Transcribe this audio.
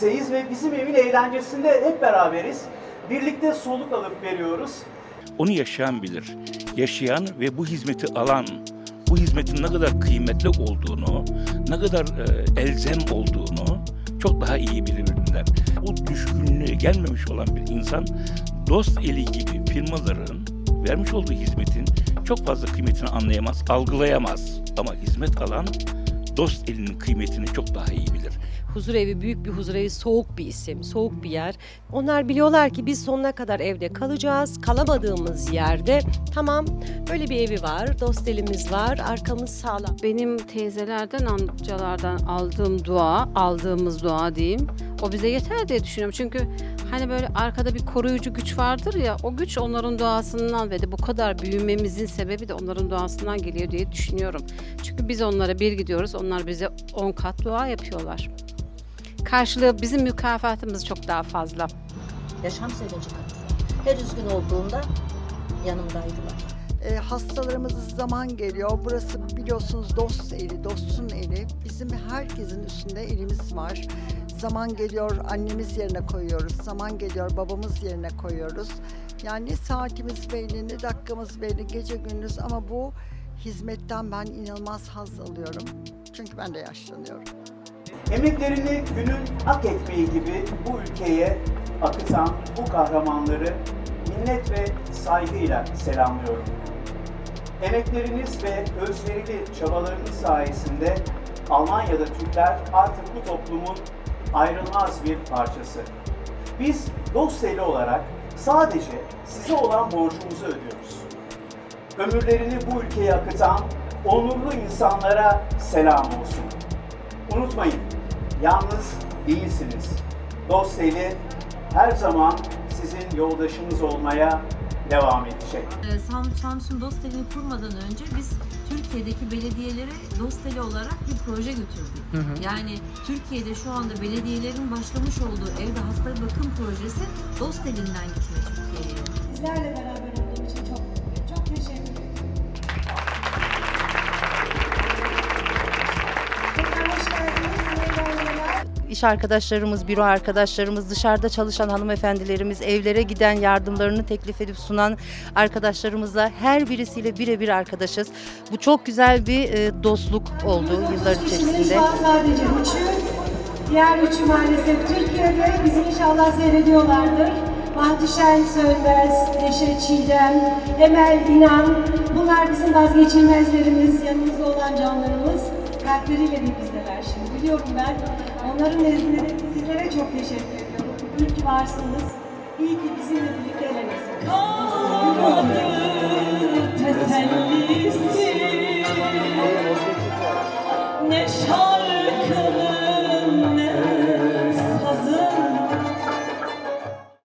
Rize'yiz ve bizim evin eğlencesinde hep beraberiz. Birlikte soluk alıp veriyoruz. Onu yaşayan bilir. Yaşayan ve bu hizmeti alan, bu hizmetin ne kadar kıymetli olduğunu, ne kadar e, elzem olduğunu çok daha iyi bilirler. O düşkünlüğe gelmemiş olan bir insan dost eli gibi firmaların vermiş olduğu hizmetin çok fazla kıymetini anlayamaz, algılayamaz. Ama hizmet alan dost elinin kıymetini çok daha iyi bilir. Huzur evi büyük bir huzur evi, soğuk bir isim, soğuk bir yer. Onlar biliyorlar ki biz sonuna kadar evde kalacağız. Kalamadığımız yerde tamam böyle bir evi var, dost elimiz var, arkamız sağlam. Benim teyzelerden, amcalardan aldığım dua, aldığımız dua diyeyim. O bize yeter diye düşünüyorum. Çünkü hani böyle arkada bir koruyucu güç vardır ya, o güç onların duasından ve de bu kadar büyümemizin sebebi de onların duasından geliyor diye düşünüyorum. Çünkü biz onlara bir gidiyoruz, onlar bize on kat dua yapıyorlar. Karşılığı bizim mükafatımız çok daha fazla. yaşam sevinci kattılar. Her üzgün olduğumda yanımdaydılar. E, hastalarımız zaman geliyor. Burası biliyorsunuz dost eli, dostun eli. Bizim herkesin üstünde elimiz var. Zaman geliyor annemiz yerine koyuyoruz. Zaman geliyor babamız yerine koyuyoruz. Yani saatimiz belli, ne dakikamız belli, gece gündüz ama bu hizmetten ben inanılmaz haz alıyorum. Çünkü ben de yaşlanıyorum. Emeklerini günün hak etmeyi gibi bu ülkeye akıtan bu kahramanları minnet ve saygıyla selamlıyorum. Emekleriniz ve özverili çabalarınız sayesinde Almanya'da Türkler artık bu toplumun ayrılmaz bir parçası. Biz Dosteli olarak sadece size olan borcumuzu ödüyoruz. Ömürlerini bu ülkeye akıtan onurlu insanlara selam olsun. Unutmayın, yalnız değilsiniz. Dosteli her zaman sizin yoldaşınız olmaya devam edecek. Ee, Sam- Samsun Dosteli'ni kurmadan önce biz Türkiye'deki belediyelere Dosteli olarak bir proje götürdük. Yani Türkiye'de şu anda belediyelerin başlamış olduğu evde hasta bakım projesi Dosteli'nden gitme Türkiye'ye. Sizlerle beraber İş arkadaşlarımız, büro arkadaşlarımız, dışarıda çalışan hanımefendilerimiz, evlere giden yardımlarını teklif edip sunan arkadaşlarımızla her birisiyle birebir arkadaşız. Bu çok güzel bir e, dostluk oldu yıllar 130 kişinin içerisinde. Sadece üçü. Diğer üçü maalesef Türkiye'de. Bizi inşallah seyrediyorlardır. Bahtişen Sönmez, Neşe Çiğdem, Emel İnan. Bunlar bizim vazgeçilmezlerimiz, yanımızda olan canlarımız dikkatleriyle de bizdeler şimdi. Biliyorum ben. Onların nezdinde sizlere çok teşekkür ediyorum. İyi ki varsınız. İyi ki bizimle birlikte elenizsiniz. Kaldı tesellisi Ne